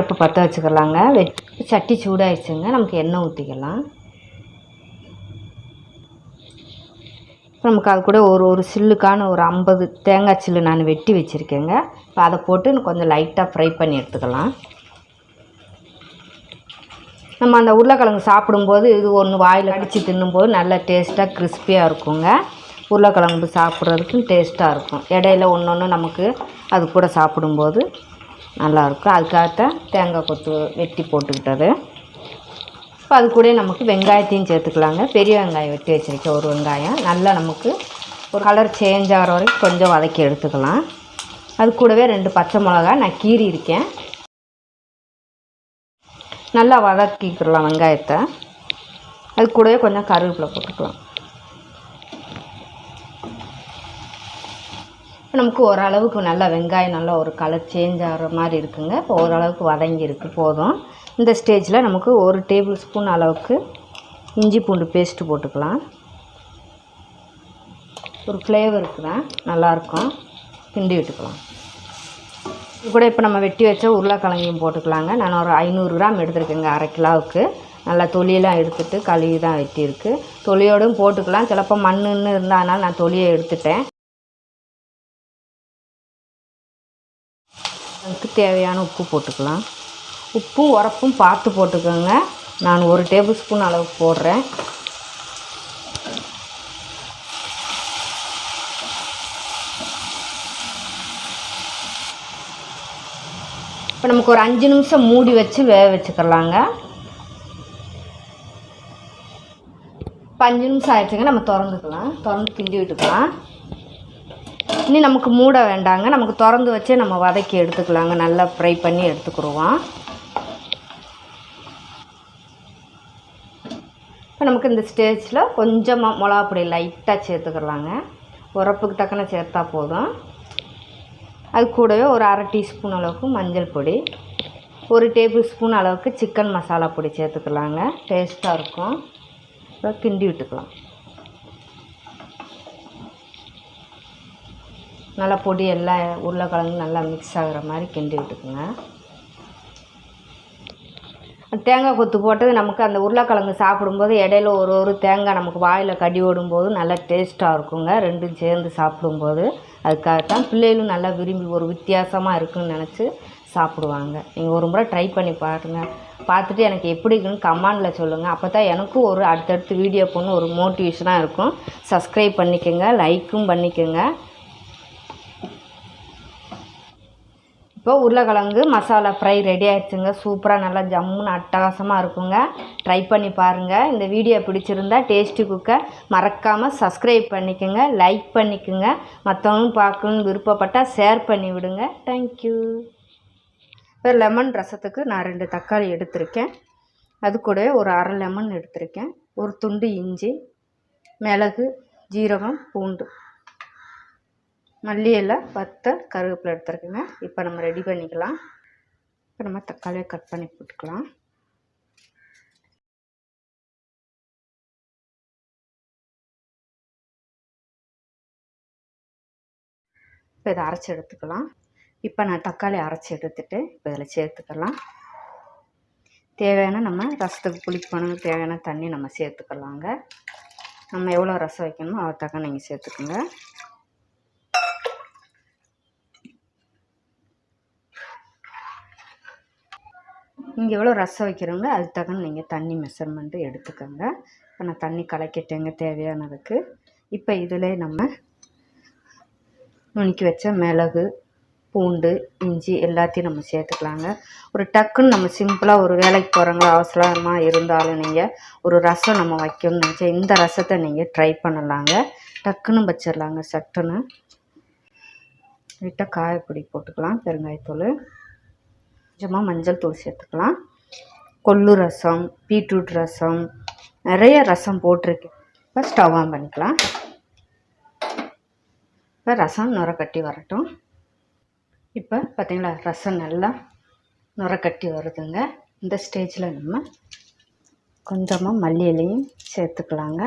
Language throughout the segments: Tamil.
அடுப்பு பற்ற வச்சுக்கலாங்க. வெட் சட்டி சூடாயிடுச்சுங்க. நமக்கு எண்ணெய் ஊற்றிக்கலாம் நமக்கு அது கூட ஒரு ஒரு சில்லுக்கான ஒரு ஐம்பது தேங்காய் சில்லு நான் வெட்டி வச்சுருக்கேங்க. இப்போ அதை போட்டு கொஞ்சம் லைட்டாக ஃப்ரை பண்ணி எடுத்துக்கலாம். நம்ம அந்த உருளைக்கிழங்கு சாப்பிடும்போது இது ஒன்று வாயில் அடித்து தின்னும்போது நல்லா டேஸ்ட்டாக கிறிஸ்பியாக இருக்குங்க. உருளைக்கிழங்கு சாப்பிட்றதுக்கும் டேஸ்ட்டாக இருக்கும். இடையில ஒன்று ஒன்று நமக்கு அது கூட சாப்பிடும்போது. நல்லாயிருக்கும் அதுக்காகத்தான் தேங்காய் கொத்து வெட்டி போட்டுக்கிட்டது. இப்போ அது கூட நமக்கு வெங்காயத்தையும் சேர்த்துக்கலாங்க. பெரிய வெங்காயம் வெட்டி வச்சுருக்கேன் ஒரு வெங்காயம். நல்லா நமக்கு ஒரு கலர் சேஞ்ச் ஆகிற வரைக்கும் கொஞ்சம் வதக்கி எடுத்துக்கலாம். அது கூடவே ரெண்டு பச்சை மிளகா நான் கீறி இருக்கேன். நல்லா வதக்கிக்கலாம் வெங்காயத்தை. அது கூடவே கொஞ்சம் கருவேப்பிலை போட்டுக்கலாம். இப்போ நமக்கு ஓரளவுக்கு நல்லா வெங்காயம் நல்லா ஒரு கலர் சேஞ்ச் ஆகிற மாதிரி இருக்குங்க. இப்போ ஓரளவுக்கு வதங்கி இருக்குது போதும். இந்த ஸ்டேஜில் நமக்கு ஒரு டேபிள் ஸ்பூன் அளவுக்கு இஞ்சி பூண்டு பேஸ்ட்டு போட்டுக்கலாம். ஒரு ஃப்ளேவருக்கு தான் நல்லாயிருக்கும் கிண்டி விட்டுக்கலாம். இது கூட இப்போ நம்ம வெட்டி வச்ச உருளைக்கிழங்கையும் போட்டுக்கலாங்க. நான் ஒரு ஐநூறு கிராம் எடுத்துருக்கேங்க அரை கிலோவுக்கு. நல்லா தொலியெல்லாம் எடுத்துகிட்டு கழுவி தான் வெட்டியிருக்கு. தொலியோடும் போட்டுக்கலாம். சிலப்போ மண்ணுன்னு இருந்தால் நான் தொலியை எடுத்துட்டேன். தேவையான உப்பு போட்டுக்கலாம். உப்பும் உரப்பும் பார்த்து போட்டுக்கோங்க. நான் ஒரு டேபிள் ஸ்பூன் அளவுக்கு போடுறேன். இப்போ நமக்கு ஒரு அஞ்சு நிமிஷம் மூடி வச்சு வேக வச்சுக்கலாங்க. இப்போ அஞ்சு நிமிஷம் ஆயிடுச்சுங்க நம்ம திறந்துக்கலாம். திறந்து கிண்டி விட்டுக்கலாம். இனி நமக்கு மூட வேண்டாங்க. நமக்கு திறந்து வச்சே நம்ம வதக்கி எடுத்துக்கலாங்க. நல்லா ஃப்ரை பண்ணி எடுத்துக்கிடுவோம். இப்போ நமக்கு இந்த ஸ்டேஜில் கொஞ்சமாக மிளகா பொடி லைட்டாக சேர்த்துக்கலாங்க. உரப்புக்கு தக்கன சேர்த்தா போதும். அது கூடவே ஒரு அரை டீஸ்பூன் அளவுக்கு மஞ்சள் பொடி ஒரு டேபிள் ஸ்பூன் அளவுக்கு சிக்கன் மசாலா பொடி சேர்த்துக்கலாங்க. டேஸ்ட்டாக இருக்கும். இப்போ கிண்டி விட்டுக்கலாம். நல்லா பொடி எல்லாம் உருளைக்கிழங்கு நல்லா மிக்ஸ் ஆகிற மாதிரி கிண்டி விட்டுக்குங்க. தேங்காய் கொத்து போட்டது நமக்கு அந்த உருளைக்கிழங்கு சாப்பிடும்போது இடையில ஒரு ஒரு தேங்காய் நமக்கு வாயில் கடி ஓடும்போது நல்லா டேஸ்ட்டாக இருக்குங்க. ரெண்டும் சேர்ந்து சாப்பிடும்போது அதுக்காகத்தான் பிள்ளைகளும் நல்லா விரும்பி ஒரு வித்தியாசமாக இருக்குன்னு நினச்சி சாப்பிடுவாங்க. நீங்கள் ஒரு முறை ட்ரை பண்ணி பாருங்கள் பார்த்துட்டு எனக்கு எப்படி இருக்குன்னு கமெண்டில் சொல்லுங்கள் அப்போ தான் எனக்கும் ஒரு அடுத்தடுத்து வீடியோ போடணும் ஒரு மோட்டிவேஷனாக இருக்கும். சப்ஸ்கிரைப் பண்ணிக்கோங்க லைக்கும் பண்ணிக்கோங்க. இப்போ உருளைக்கிழங்கு மசாலா ஃப்ரை ரெடி ஆயிடுச்சுங்க. சூப்பராக நல்லா ஜம்முன்னு அட்டகாசமாக இருக்குங்க. ட்ரை பண்ணி பாருங்கள் இந்த வீடியோ பிடிச்சிருந்தா டேஸ்டி குக்கை மறக்காமல் சப்ஸ்கிரைப் பண்ணிக்கோங்க. லைக் பண்ணிக்கோங்க. மற்றவங்களும் பார்க்கணுன்னு விருப்பப்பட்டால் ஷேர் பண்ணி விடுங்க. தேங்க்யூ இப்போ லெமன் ரசத்துக்கு நான் ரெண்டு தக்காளி எடுத்திருக்கேன். அது கூடவே ஒரு அரை லெமன் எடுத்திருக்கேன். ஒரு துண்டு இஞ்சி மிளகு ஜீரகம் பூண்டு. மல்லி இலை கருவேப்பிலை எடுத்துருக்கேங்க. இப்போ நம்ம ரெடி பண்ணிக்கலாம். இப்போ நம்ம தக்காளியை கட் பண்ணி போட்டுக்கலாம். இப்போ இதை அரைச்சி எடுத்துக்கலாம். இப்போ நான் தக்காளி அரைச்சி எடுத்துட்டு இப்போ இதில் சேர்த்துக்கலாம். தேவையான நம்ம ரசத்துக்கு புளிப்பான தேவையான தண்ணி நம்ம சேர்த்துக்கலாங்க. நம்ம எவ்வளோ ரசம் வைக்கணுமோ அதை நீங்கள் சேர்த்துக்குங்க. நீங்கள் எவ்வளோ ரசம் வைக்கிறவங்க அதுக்கு தகுந்த நீங்கள் தண்ணி மெஷர்மெண்ட்டு எடுத்துக்கோங்க. இப்போ நான் தண்ணி கலக்கிட்டேங்க தேவையானதுக்கு. இப்போ இதில் நம்ம நுணுக்கி வச்ச மிளகு பூண்டு இஞ்சி எல்லாத்தையும் நம்ம சேர்த்துக்கலாங்க. ஒரு டக்குன்னு நம்ம சிம்பிளாக ஒரு வேலைக்கு போகிறவங்களா அவசரமாக இருந்தாலும் நீங்கள் ஒரு ரசம் நம்ம வைக்கணும்னு நினச்சா இந்த ரசத்தை நீங்கள் ட்ரை பண்ணலாங்க. டக்குன்னு வச்சிடலாங்க சட்டுன்னு. லைட்டாக காயப்பொடி போட்டுக்கலாம் பெருங்காயத்தூள். கொஞ்சமாக மஞ்சள் தூள் சேர்த்துக்கலாம். கொள்ளு ரசம் பீட்ரூட் ரசம் நிறைய ரசம் போட்டிருக்கேன். இப்போ ஸ்டவ் ஆன் பண்ணிக்கலாம். இப்போ ரசம் நுரக்கட்டி வரட்டும். இப்போ பார்த்திங்களா ரசம் நல்லா நுரக்கட்டி வருதுங்க. இந்த ஸ்டேஜில் நம்ம கொஞ்சமாக மல்லி இலையும் சேர்த்துக்கலாங்க.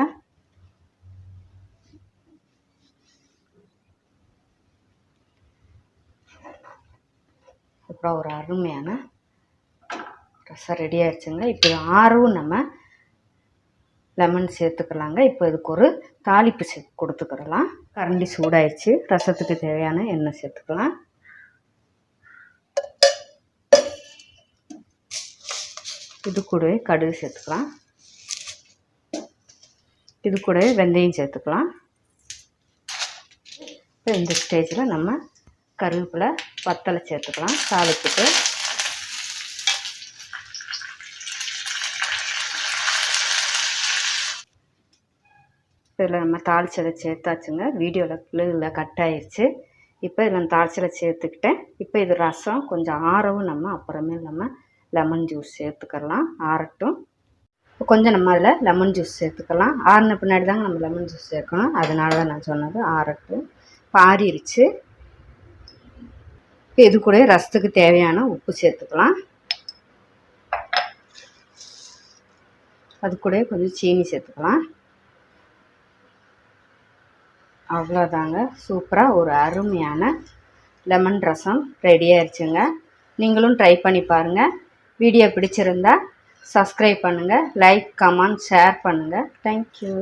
அப்புறம் ஒரு அருமையான ரசம் ரெடி ஆயிடுச்சுங்க. இப்போ ஆறும் நம்ம லெமன் சேர்த்துக்கலாங்க. இப்போ இதுக்கு ஒரு தாளிப்பு சே கொடுத்துக்கிறலாம் கரண்டி சூடாயிடுச்சு. ரசத்துக்கு தேவையான எண்ணெய் சேர்த்துக்கலாம். இது கூடவே கடுகு சேர்த்துக்கலாம். இது கூடவே வெந்தயம் சேர்த்துக்கலாம். இப்போ இந்த ஸ்டேஜில் நம்ம கருவேப்பிலை வத்தலை சேர்த்துக்கலாம் தாளிப்புக்கு இதில் நம்ம தாளிச்சதை சேர்த்தாச்சுங்க. வீடியோவில் பிள்ளைகளில் கட் ஆயிடுச்சு இப்போ இதில் தாளிச்சதை சேர்த்துக்கிட்டேன். இப்போ இது ரசம் கொஞ்சம் ஆறவும் நம்ம அப்புறமே நம்ம லெமன் ஜூஸ் சேர்த்துக்கலாம் ஆறட்டும். இப்போ கொஞ்சம் நம்ம அதில் லெமன் ஜூஸ் சேர்த்துக்கலாம். ஆறின பின்னாடி தாங்க நம்ம லெமன் ஜூஸ் சேர்க்கணும். அதனால தான் நான் சொன்னது ஆறட்டும். இப்போ ஆறிடுச்சு இப்போ இது கூட ரசத்துக்கு தேவையான உப்பு சேர்த்துக்கலாம். அது கூட கொஞ்சம் சீனி சேர்த்துக்கலாம். அவ்வளோதாங்க. சூப்பராக ஒரு அருமையான லெமன் ரசம் ரெடி ஆயிடுச்சுங்க நீங்களும் ட்ரை பண்ணி பாருங்கள் வீடியோ பிடிச்சிருந்தா சப்ஸ்கிரைப் பண்ணுங்கள் லைக் கமெண்ட் ஷேர் பண்ணுங்கள் தேங்க்யூ